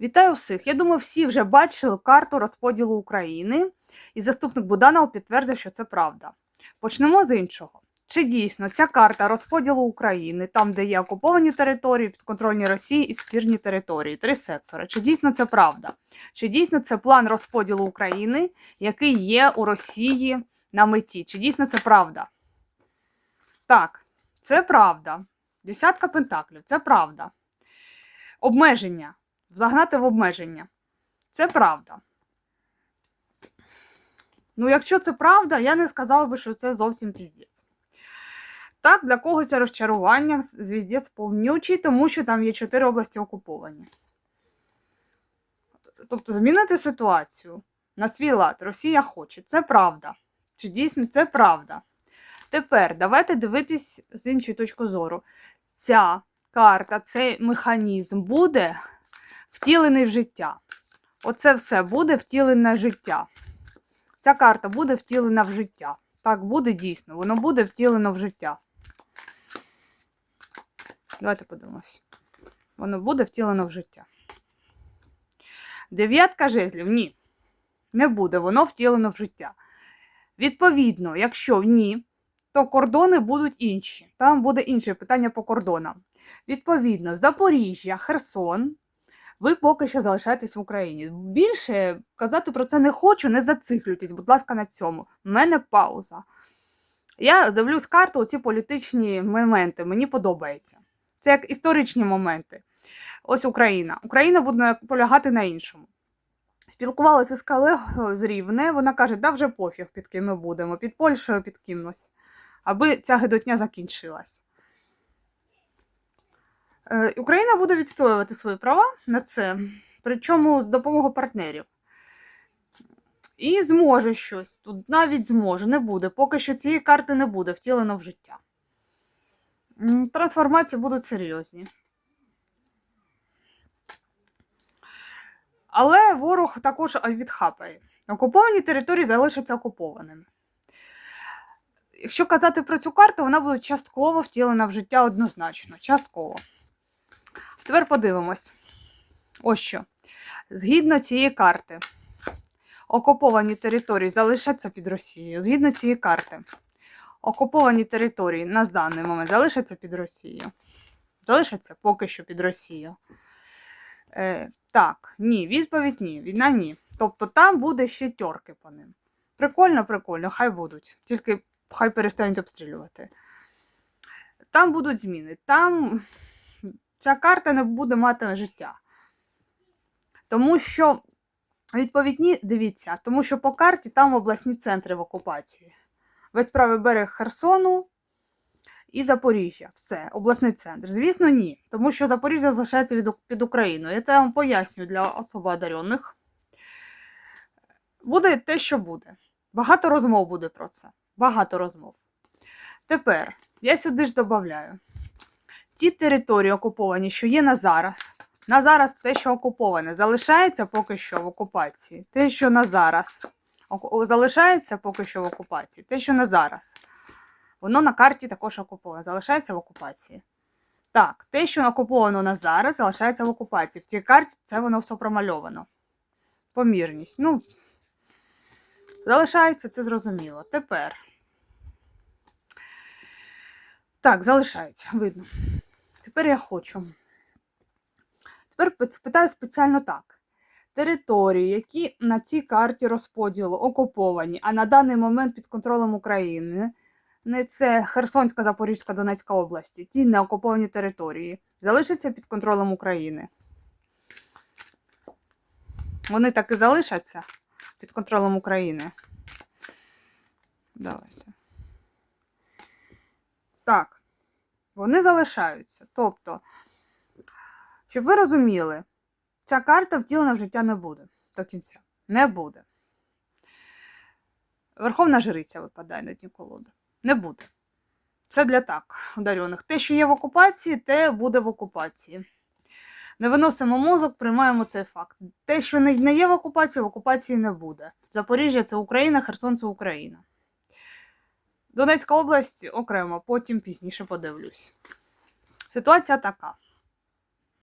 Вітаю всіх! Я думаю, всі вже бачили карту розподілу України, і заступник Буданова підтвердив, що це правда. Почнемо з іншого. Чи дійсно ця карта розподілу України, там, де є окуповані території, підконтрольні Росії і спірні території, три сектори? Чи дійсно це правда? Чи дійсно це план розподілу України, який є у Росії на меті? Чи дійсно це правда? Так, це правда. Десятка пентаклів це правда. Обмеження. Загнати в обмеження. Це правда. Ну, якщо це правда, я не сказала би, що це зовсім піздець. Так, для когось це розчарування, звіздець повнючий, тому що там є чотири області окуповані. Тобто змінити ситуацію на свій лад Росія хоче. Це правда. Чи дійсно це правда? Тепер давайте дивитись з іншої точки зору. Ця карта, цей механізм буде втілений в життя. Оце все буде втілене життя. Ця карта буде втілена в життя. Так буде дійсно, воно буде втілено в життя. Давайте подивимось. Воно буде втілено в життя. Дев'ятка жезлів ні. Не буде воно втілено в життя. Відповідно, якщо ні, то кордони будуть інші. Там буде інше питання по кордонам. Відповідно, Запоріжжя, Херсон, ви поки що залишаєтесь в Україні. Більше казати про це не хочу, не зациклюйтесь, будь ласка, на цьому. У мене пауза. Я дивлюсь карту, оці політичні моменти, мені подобається. Це як історичні моменти. Ось Україна. Україна буде полягати на іншому. Спілкувалася з колегою з Рівне, вона каже, да вже пофіг, під ким ми будемо, під Польщею, під кимось, аби ця гидотня закінчилась. Е, Україна буде відстоювати свої права на це, причому з допомогою партнерів. І зможе щось. Тут навіть зможе, не буде. Поки що цієї карти не буде втілено в життя. Трансформації будуть серйозні. Але ворог також відхапає. Окуповані території залишаться окупованими. Якщо казати про цю карту, вона буде частково втілена в життя однозначно. Частково. Тепер подивимось. Ось що. Згідно цієї карти, окуповані території залишаться під Росією. Згідно цієї карти, окуповані території на даний момент залишаться під Росією. Залишаться поки що під Росією. Е, так, ні, відповідь ні. Війна ні. Тобто там буде ще тьорки по ним. Прикольно, прикольно, хай будуть. Тільки хай перестануть обстрілювати. Там будуть зміни. Там ця карта не буде мати життя. Тому що, відповідь ні, дивіться, тому що по карті там обласні центри в окупації. Весь правий берег Херсону і Запоріжжя. Все, обласний центр. Звісно, ні. Тому що Запоріжжя залишається від, під Україною. Я це вам поясню для особо одарених. Буде те, що буде. Багато розмов буде про це. Багато розмов. Тепер я сюди ж додаю. Ті території окуповані, що є на зараз. На зараз те, що окуповане, залишається поки що в окупації. Те, що на зараз залишається поки що в окупації. Те, що на зараз. Воно на карті також окуповане, залишається в окупації. Так, те, що окуповано на зараз, залишається в окупації. В цій карті це воно все промальовано. Помірність. Ну, залишається, це зрозуміло. Тепер. Так, залишається, видно. Тепер я хочу. Тепер пи- спитаю спеціально так. Території, які на цій карті розподілу окуповані, а на даний момент під контролем України, не це Херсонська, Запорізька, Донецька області, ті неокуповані території, залишаться під контролем України. Вони так і залишаться під контролем України. Давайте. Так. Вони залишаються. Тобто, щоб ви розуміли, ця карта втілена в життя не буде до кінця. Не буде. Верховна жриця випадає на дні колоди. Не буде. Це для так, одарених. Те, що є в окупації, те буде в окупації. Не виносимо мозок, приймаємо цей факт. Те, що не є в окупації, в окупації не буде. Запоріжжя це Україна, Херсон це Україна. Донецька область окремо, потім пізніше подивлюсь. Ситуація така.